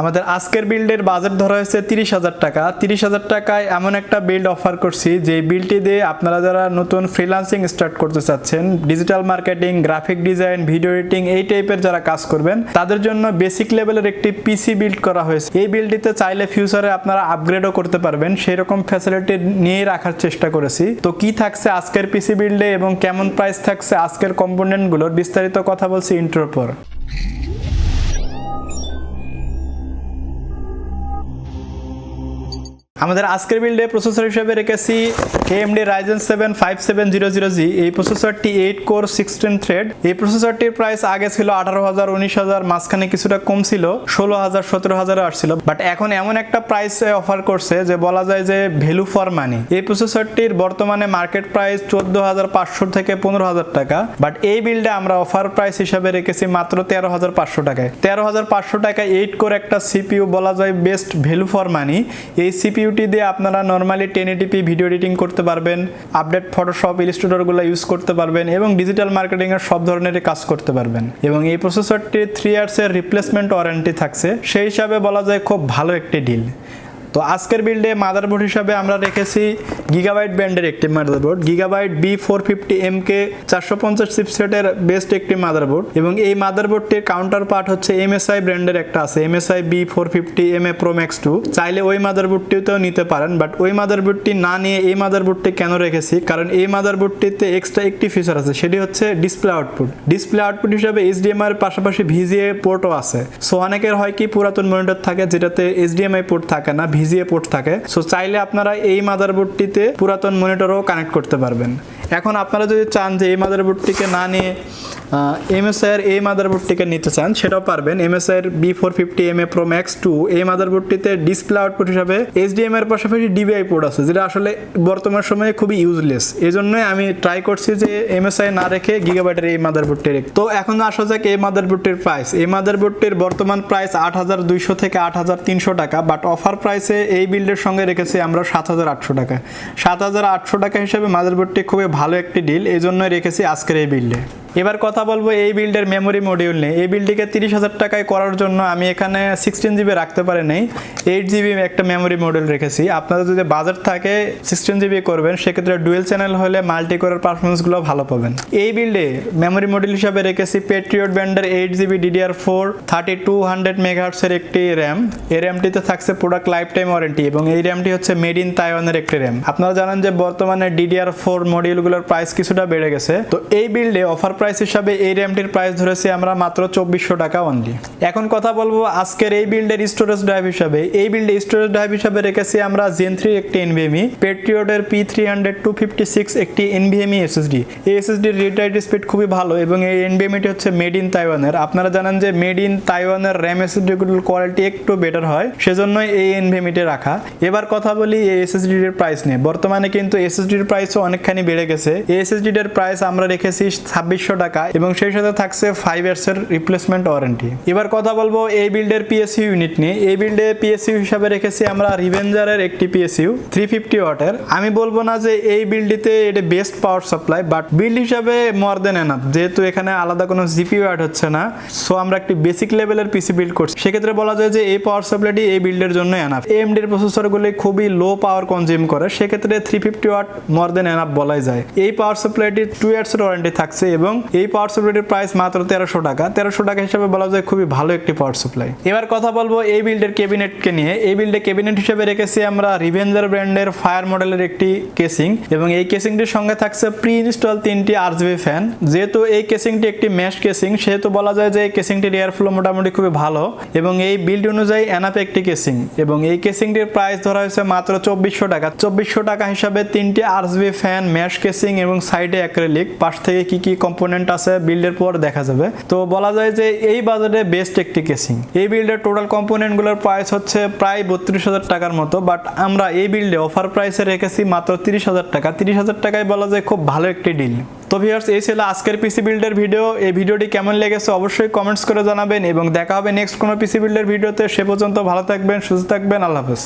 আমাদের আজকের বিল্ডের বাজেট ধরা হয়েছে তিরিশ হাজার টাকা। তিরিশ হাজার টাকায় এমন একটা বিল্ড অফার করছি যে বিলটি দিয়ে আপনারা যারা নতুন ফ্রিলান্সিং স্টার্ট করতে চাচ্ছেন digital marketing graphic design video editing এই টাইপের যারা কাজ করবেন, তাদের জন্য বেসিক লেভেলের একটি পিসি বিল্ড করা হয়েছে। এই বিলটিতে চাইলে ফিউচারে আপনারা আপগ্রেডও করতে পারবেন সেই রকম ফ্যাসিলিটি নিয়ে রাখার চেষ্টা করেছি। তো কি থাকছে আজকের পিসি বিল্ডে এবং কেমন প্রাইস থাকছে আজকের কম্পোনেন্টগুলোর বিস্তারিত কথা বলছি ইন্টার আমাদের আজকের বিল্ডে প্রসেসর হিসেবে রেখেছি AMD Ryzen seven five seven zero zero G এই প্রসেসরটি এইট কোর সিক্সটিন থ্রেড এই প্রসেসরটির প্রাইস আগে ছিল আঠারো হাজার, উনিশ হাজার, মাঝখানে কিছুটা কম ছিল, ষোলো হাজার, সতেরো আসছিল। বাট এখন এমন একটা প্রাইস অফার করছে যে বলা যায় যে ভ্যালু ফর মানি এই প্রসেসরটির বর্তমানে মার্কেট প্রাইস চোদ্দ হাজার পাঁচশো থেকে পনেরো হাজার টাকা। বাট এই বিল্ডে আমরা অফার প্রাইস হিসাবে রেখেছি মাত্র তেরো হাজার পাঁচশো টাকায়। তেরো হাজার পাঁচশো টাকায় এইট কোর একটা সিপিইউ বলা যায় বেস্ট ভ্যালু ফর মানি এই সিপিইউটি দিয়ে আপনারা normally ten eighty p video editing করতে পারবেন আপডেট ফটোশপ ইলিস্ট্রেটরগুলো ইউজ করতে পারবেন এবং ডিজিটাল মার্কেটিংয়ের সব ধরনের কাজ করতে পারবেন। এবং এই প্রসেসরটি থ্রি ইয়ার্সের রিপ্লেসমেন্ট ওয়ারেন্টি থাকছে। সেই হিসাবে বলা যায় খুব ভালো একটি ডিল তো আজকের বিল্ডে মাদারবোর্ড হিসাবে আমরা রেখেছি গিগাবাইট ব্র্যান্ডের একটি motherboard gigabyte B four fifty M K চারশো পঞ্চাশ চিপসেটের বেস্ট একটি মাদারবোর্ড এবং এই মাদারবোর্ডটির কাউন্টার পার্ট হচ্ছে এমএসআই ব্র্যান্ডের একটা আছে MSI B four fifty M A pro max two চাইলে ওই মাদারবোর্ডটিতেও নিতে পারেন বাট ওই মাদারবোর্ডটি না নিয়ে এই মাদারবোর্ডটি কেন রেখেছি? কারণ এই মাদারবোর্ডটিতে এক্সট্রা একটি ফিচার আছে, সেটি হচ্ছে ডিসপ্লে আউটপুট ডিসপ্লে আউটপুট হিসাবে এইচডিএমআই এর পাশাপাশি ভিজিএ পোর্টও আছে। সো অনেকের হয় কি পুরাতন মনিটর থাকে যেটাতে এইচডিএমআই পোর্ট থাকে না ভিজিএ পোর্ট থাকে। সো চাইলে আপনারা এই মাদারবোর্ডটিতে পুরাতন মনিটরও কানেক্ট করতে পারবেন। এখন আপনারা যদি চান যে এই মাদারবোর্ডটিকে না নিয়ে এমএসআই এর এই মাদারবোর্ডটিকে নিতে চান, সেটাও পারবেন। এমএসআই এর B four fifty M A pro max two এই মাদারবোর্ডটিতে ডিসপ্লে আউটপুট হিসাবে এইচডিএম এর পাশাপাশি ডিবিআই পোর্ট আছে, যেটা আসলে বর্তমান সময়ে খুবই ইউজলেস এই জন্যই আমি ট্রাই করছি যে এমএসআই না রেখে গিগাবাইটের এই মাদারবোর্ডটি রেখে। তো এখন আসা যাক এই মাদারবোর্ডটির প্রাইস এই মাদারবোর্ডটির বর্তমান প্রাইস আট হাজার দুইশো থেকে আট হাজার তিনশো টাকা বাট অফার প্রাইসে এই বিল্ডের সঙ্গে রেখেছি আমরা সাত হাজার আটশো টাকা। সাত হাজার আটশো টাকা হিসেবে মাদারবোর্ডটি খুবই ভালো একটি ডিল এই জন্যই রেখেছি আজকের এই বিল্ডে এবার কথা বলব এই বিল্ডের মেমোরি মডিউল নিয়ে। এই বিল্ডটিকে তিরিশ হাজার টাকায় করার জন্য আমি এখানে সিক্সটিন জিবি রাখতে পারি নাই। এইট জিবি একটা মেমোরি মডিউল রেখেছি। আপনাদের যদি বাজেট থাকে সিক্সটিন জিবি করবেন, সেক্ষেত্রে ডুয়েল চ্যানেল হলে মাল্টি করার পারফরমেন্সগুলো ভালো পাবেন। এই বিল্ডে মেমোরি মডিউল হিসাবে রেখেছি পেট্রিয়ট ব্যান্ডের eight GB DDR four thirty two hundred মেগাহার্টসের একটি র্যাম এই র্যামটিতে থাকছে প্রোডাক্ট লাইফ টাইম ওয়ারেন্টি এবং এই র্যামটি হচ্ছে মেড ইন তাইওয়ানের একটি র্যাম আপনারা জানেন যে বর্তমানে ডিডিআর ফোর মডিউলগুলোর প্রাইস কিছুটা বেড়ে গেছে। তো এই বিল্ডে অফার প্রাইস হিসাবে এই র্যামটির প্রাইস ধরেছি আমরা মাত্র চব্বিশশো টাকা অনলি এখন কথা বলব আজকের এই বিল্ডের স্টোরেজ ড্রাইভ হিসাবে। এই বিল্ডে স্টোরেজ ড্রাইভ হিসাবে রেখেছি আমরা জেন থ্রি একটি NVMe পেট্রিয়টের P three hundred two fifty six একটি এনভিএমই এসএসডি এই এসএসডির রিড স্পিড খুবই ভালো এবং এই এনভিএমইটি হচ্ছে মেড ইন তাইওয়ানের আপনারা জানেন যে মেড ইন তাইওয়ানের র্যাম এসএসডিগুলোর কোয়ালিটি একটু বেটার হয়, সেজন্যই এই এনভিএমইটি রাখা। এবার কথা বলি এই এসএসডির প্রাইস নিয়ে। বর্তমানে কিন্তু এসএসডির প্রাইসও অনেকখানি বেড়ে গেছে। এই এসএসডির প্রাইস আমরা রেখেছি ছাব্বিশশো টাকা এবং সেই সাথে থাকছে ফাইভ ইয়ার্সের রিপ্লেসমেন্ট ওয়ারেন্টি এবার কথা বলব এই বিল্ডের পিএসইউ ইউনিট নিয়ে। এই বিল্ডে পিএসইউ হিসাবে রেখেছি আমরা রিভেঞ্জারের একটি পিএসইউ থ্রি ফিফটি ওয়াটের আমি বলব না যে এই বিল্ডিতে এটা best power supply but build হিসাবে মোর দেন এনাফ যেহেতু এখানে আলাদা কোনো জিপিউ অ্যাড হচ্ছে না সো আমরা একটি বেসিক লেভেলের পিসি বিল্ড করছি। সেক্ষেত্রে বলা যায় যে এই পাওয়ার সাপ্লাইটি এই বিল্ডের জন্য এনাফ এমডির প্রসেসরগুলি খুবই লো পাওয়ার কনজিউম করে, সেক্ষেত্রে three fifty watt more than enough বলাই যায়। এই পাওয়ার সাপ্লাইটি টু ইয়ার্সের ওয়ারেন্টি থাকছে এবং এই পাওয়ার সাপ্লাইটির প্রাইস মাত্র তেরোশো টাকা। তেরোশো টাকা হিসাবে বলা যায় খুবই ভালো একটি পাওয়ার সাপ্লাই এবার কথা বলব এই বিল্ডের ক্যাবিনেটকে নিয়ে। এই বিল্ডে ক্যাবিনেট হিসেবে রেখেছি আমরা রিভেঞ্জার ব্র্যান্ডের ফায়ার মডেলের একটি কেসিং এবং এই কেসিংটির সঙ্গে থাকছে প্রি ইনস্টল তিনটি আরজিবি ফ্যান যেহেতু এই কেসিংটি একটি ম্যাশ কেসিং সেহেতু বলা যায় যে এই কেসিংটির এয়ার ফ্লো মোটামুটি খুবই ভালো এবং এই বিল্ড অনুযায়ী এনাপে একটি কেসিং এবং এই কেসিংটির প্রাইস ধরা হয়েছে মাত্র চব্বিশশো টাকা। চব্বিশশো টাকা হিসাবে তিনটি আরজিবি ফ্যান ম্যাশ কেসিং এবং সাইডে অ্যাক্রেলিক পাশ থেকে কি কি কম্পোনেন্ট আছে বিল্ডের পর দেখা যাবে। তো বলা যায় যে এই বাজারে বেস্ট একটি কেসিং এই বিল্ডের টোটাল কম্পোনেন্টগুলোর প্রাইস হচ্ছে প্রায় বত্রিশ হাজার টাকার মতো বাট আমরা এই বিল্ডে অফার প্রাইসে রেখেছি মাত্র তিরিশ হাজার টাকা। তিরিশ হাজার টাকায় বলা যায় খুব ভালো একটি ডিল তো ভিউয়ার্স এই ছিল আজকের পিসি বিল্ডের ভিডিও এই ভিডিওটি কেমন লেগেছে অবশ্যই কমেন্টস করে জানাবেন, এবং দেখা হবে নেক্সট কোনো পিসি বিল্ডের ভিডিওতে সে পর্যন্ত ভালো থাকবেন, সুস্থ থাকবেন, আল্লাহ হাফেজ।